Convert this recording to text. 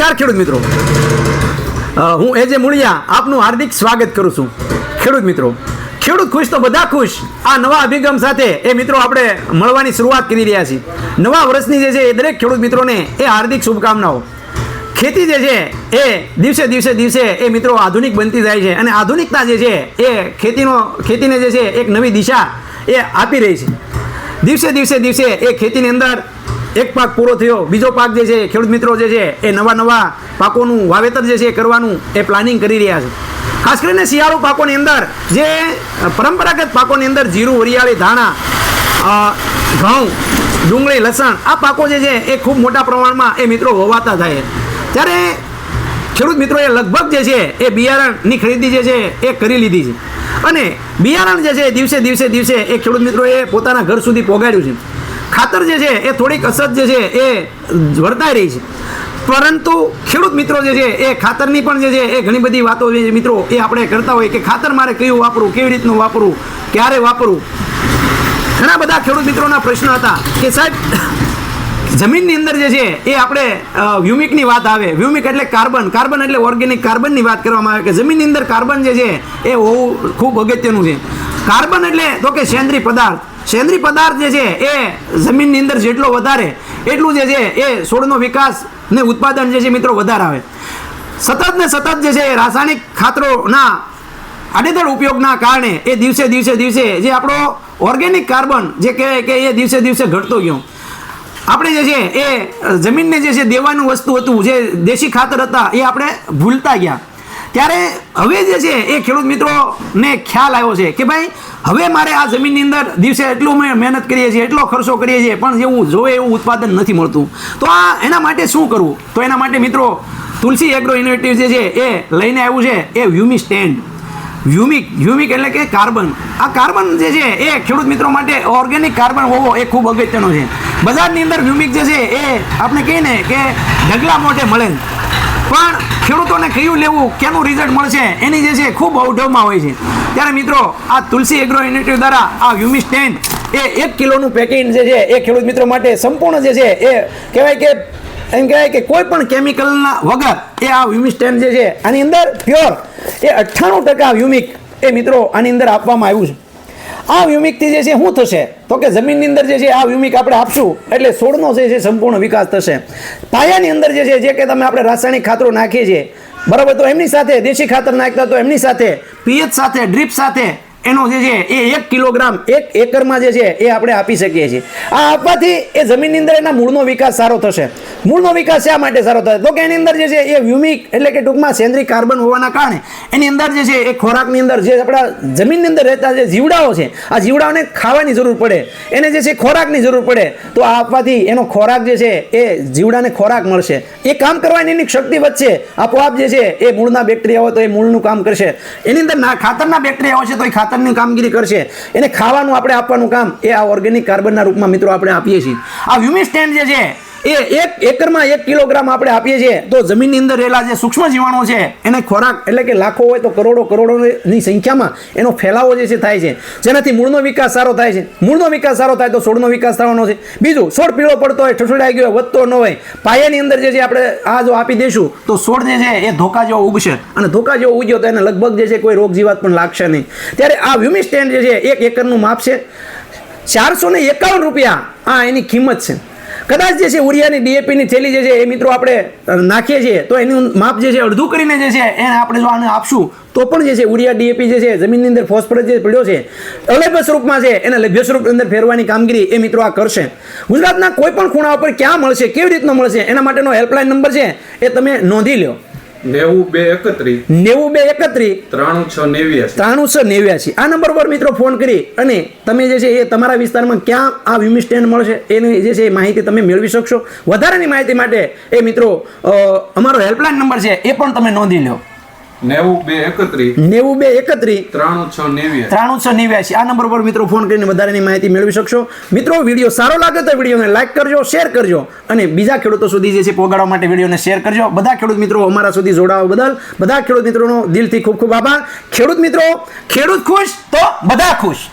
નમસ્કાર ખેડૂત મિત્રો. હું એજે મુળિયા આપનું હાર્દિક સ્વાગત કરું છું. ખેડૂત મિત્રો, ખેડૂત ખુશ તો બધા ખુશ. આ નવા અભિગમ સાથે એ મિત્રો આપણે મળવાની શરૂઆત કરી રહ્યા છીએ. નવા વર્ષની જે છે એ દરેક ખેડૂત મિત્રોને એ હાર્દિક શુભકામનાઓ. ખેતી જે છે એ દિવસે દિવસે દિવસે એ મિત્રો આધુનિક બનતી જાય છે અને આધુનિકતા જે છે એ ખેતીનો, ખેતીને જે છે એક નવી દિશા એ આપી રહી છે. દિવસે દિવસે દિવસે એ ખેતીની અંદર એક પાક પૂરો થયો, બીજો પાક જે છે, ખેડૂત મિત્રો જે છે, એ નવા નવા પાકોનું વાવેતર જે છે કરવાનું એ પ્લાનિંગ કરી રહ્યા છે. ખાસ કરીને શિયાળુ પાકોની અંદર જે પરંપરાગત પાકોની અંદર જીરું, વરિયાળી, ધાણા ઘઉં, ડુંગળી, લસણ આ પાકો જે છે એ ખૂબ મોટા પ્રમાણમાં એ મિત્રો વવાતા થાય ત્યારે ખેડૂત મિત્રોએ લગભગ જે છે એ બિયારણની ખરીદી જે છે એ કરી લીધી છે. અને બિયારણ જે છે દિવસે દિવસે દિવસે એ ખેડૂત મિત્રોએ પોતાના ઘર સુધી પહોંચાડ્યું છે. ખાતર જે છે એ થોડીક અસર જે છે એ વર્તાઈ રહી છે. પરંતુ ખેડૂત મિત્રો જે છે એ ખાતરની પણ જે છે એ ઘણી બધી વાતો મિત્રો એ આપણે કરતા હોય કે ખાતર મારે કયું વાપરવું, કેવી રીતનું વાપરવું, ક્યારે વાપરવું? ઘણા બધા ખેડૂત મિત્રોના પ્રશ્ન હતા કે સાહેબ, જમીનની અંદર જે છે એ આપણે વ્યુમિકની વાત આવે. વ્યુમિક એટલે કાર્બન. કાર્બન એટલે ઓર્ગેનિક કાર્બનની વાત કરવામાં આવે કે જમીનની અંદર કાર્બન જે છે એ હોવું ખૂબ અગત્યનું છે. કાર્બન એટલે તો કે સેન્દ્રીય પદાર્થ. સેન્દ્રીય પદાર્થ જે છે એ જમીનની અંદર જેટલો વધારે, એટલું જે છે એ છોડનો વિકાસ ને ઉત્પાદન જે છે મિત્રો વધારે આવે સતત ને સતત જે છે એ રાસાયણિક ખાતરોના આડેધડ ઉપયોગના કારણે એ દિવસે દિવસે દિવસે જે આપણો ઓર્ગેનિક કાર્બન જે કહેવાય કે એ દિવસે દિવસે ઘટતો ગયો. આપણે જે છે એ જમીનને જે છે દેવાનું વસ્તુ હતું, જે દેશી ખાતર હતા, એ આપણે ભૂલતા ગયા. ત્યારે હવે જે છે, એ ખેડૂત મિત્રોને ખ્યાલ આવ્યો છે કે ભાઈ, હવે મારે આ જમીનની અંદર દિવસે એટલું અમે મહેનત કરીએ છીએ, એટલો ખર્ચો કરીએ છીએ, પણ જેવું જોવે એવું ઉત્પાદન નથી મળતું. તો આ એના માટે શું કરવું? તો એના માટે મિત્રો, તુલસી એગ્રો ઇનોવેટિવ જે છે, એ લઈને આવ્યું છે, એ વ્યુમી સ્ટેન્ડ વ્યુમિક વ્યુમિક એટલે કે કાર્બન. આ કાર્બન જે છે, એ ખેડૂત મિત્રો માટે ઓર્ગેનિક કાર્બન હોવો એ ખૂબ અગત્યનો છે. બજારની અંદર વ્યુમિક જે છે, એ આપણે કહીએ ને કે ઢગલા મોટે મળે પણ ખેડૂતોને કયું લેવું, કેનું રિઝલ્ટ મળશે, એની જે છે ખૂબ અવઢવમાં હોય છે. ત્યારે મિત્રો, આ તુલસી એગ્રો યુનિટી દ્વારા આ હ્યુમિસ ટેન એ એક કિલોનું પેકિંગ જે છે, એ ખેડૂત મિત્રો માટે સંપૂર્ણ જે છે, એ કહેવાય કે, એમ કહેવાય કે કોઈ પણ કેમિકલના વગર એ આ હ્યુમિક સ્ટેન્ડ જે છે, આની અંદર પ્યોર એ અઠ્ઠાણું ટકા હ્યુમિક એ મિત્રો આની અંદર આપવામાં આવ્યું છે. આ વ્યુમિકથી જે છે, શું થશે? તો કે જમીનની અંદર જે છે, આ વ્યુમિક આપણે આપશું. એટલે છોડનો જે છે, સંપૂર્ણ વિકાસ થશે. પાયાની અંદર જે છે, જે કે તમે આપણે રાસાયણિક ખાતરો નાખીએ છીએ. બરાબર? તો એમની સાથે, દેશી ખાતર નાખતા તો એમની સાથે પીએચ સાથે, ડ્રીપ સાથે એનો જે છે એ એક કિલોગ્રામ, એક એકરમાં જે છે એ આપણે આપી શકીએ છીએ. આ આપવાથી એ જમીનની અંદર એના મૂળનો વિકાસ સારો થશે. મૂળનો વિકાસ શા માટે સારો થશે? તો કે એની અંદર જે છે એ વ્યુમિક એટલે કે ટૂંકમાં સેન્દ્રિય કાર્બન હોવાના કારણે એની અંદર જે છે એ ખોરાકની અંદર જે આપણા જમીનની અંદર રહેતા જે જીવડાઓ છે, આ જીવડાઓને ખાવાની જરૂર પડે. એને જે છે ખોરાકની જરૂર પડે. તો આ આપવાથી એનો ખોરાક જે છે એ જીવડાને ખોરાક મળશે. એ કામ કરવાની એની શક્તિ વધશે. આપોઆપ જે છે એ મૂળના બેક્ટેરિયા હોય તો એ મૂળનું કામ કરશે. એની અંદર ખાતરના બેક્ટેરિયા હશે તો એ ખાતરની કામગીરી કરશે. એને ખાવાનું આપણે આપવાનું કામ એ આ ઓર્ગેનિક કાર્બનના રૂપમાં મિત્રો આપણે આપીએ છીએ. આ હ્યુમિક સ્ટેન્ડ જે છે એ એક એકરમાં એક કિલોગ્રામ આપણે આપીએ છીએ. તો જમીનની અંદર રહેલા જે સૂક્ષ્મ જીવાણુ છે, એને ખોરાક એટલે કે લાખો હોય તો કરોડો કરોડોની સંખ્યામાં એનો ફેલાવો જે છે થાય છે. જેનાથી મૂળનો વિકાસ સારો થાય છે. મૂળનો વિકાસ સારો થાય તો છોડનો વિકાસ થવાનો છે. બીજું છોડ પીળો પડતો હોય, ઠઠડાઈ ગયો વધતો ન હોય, પાયાની અંદર જે છે આપણે આ જો આપી દઈશું તો છોડ જે છે એ ધોકા જેવો ઉગશે. અને ધોકા જેવો ઉગ્યો તો એને લગભગ જે છે કોઈ રોગ જીવાત પણ લાગશે નહીં. ત્યારે આ હ્યુમિક સ્ટેન્ડ જે છે, એક એકરનું માપ છે. ચારસો ને એકાવન રૂપિયા આ એની કિંમત છે. કદાચ જે છે ઉરિયાની ડીએપીની થેલી જે છે એ મિત્રો આપણે નાખીએ છીએ, તો એનું માપ જે છે અડધું કરીને જે છે એને આપણે જો આને આપશું, તો પણ જે છે ઉરિયા ડીએપી જે છે જમીનની અંદર ફોસ્ફરસ જે પડ્યો છે અલભ્ય સ્વરૂપમાં છે, એને લભ્ય સ્વરૂપ અંદર ફેરવાની કામગીરી એ મિત્રો આ કરશે. ગુજરાતના કોઈ પણ ખૂણા ઉપર ક્યાં મળશે, કેવી રીતનો મળશે, એના માટેનો હેલ્પલાઇન નંબર છે એ તમે નોંધી લો નેવું બે એકત્રીસ નેવું બે એકત્રીસ ત્રાણું છ નેવ્યાસી. છ નેવ્યાસી. આ નંબર પર મિત્રો ફોન કરી અને તમે જે છે એ તમારા વિસ્તારમાં ક્યાં આ વિમી સ્ટેન્ડ મળશે એની જે છે એ માહિતી તમે મેળવી શકશો. વધારાની માહિતી માટે એ મિત્રો અમારો હેલ્પલાઇન નંબર છે એ પણ તમે નોંધી લો. નેવું બે એકત્રીસ નેવું બે એકત્રીસ ત્રાણું છ નેવ્યાસી ત્રાણુંસો નેવ્યાસી આ નંબર પર મિત્રો ફોન કરીને વધારેની માહિતી મેળવી શકશો. મિત્રો વીડિયો સારો લાગે તો વિડીયોને લાઇક કરજો શેર કરજો અને બીજા ખેડૂતો સુધી જે છે પહોંચાડવા માટે વિડીયોને શેર કરજો. બધા ખેડૂત મિત્રો અમારા સુધી જોડાવા બદલ બધા ખેડૂત મિત્રોનો દિલથી ખૂબ ખૂબ આભાર. ખેડૂત મિત્રો ખેડૂત ખુશ તો બધા ખુશ.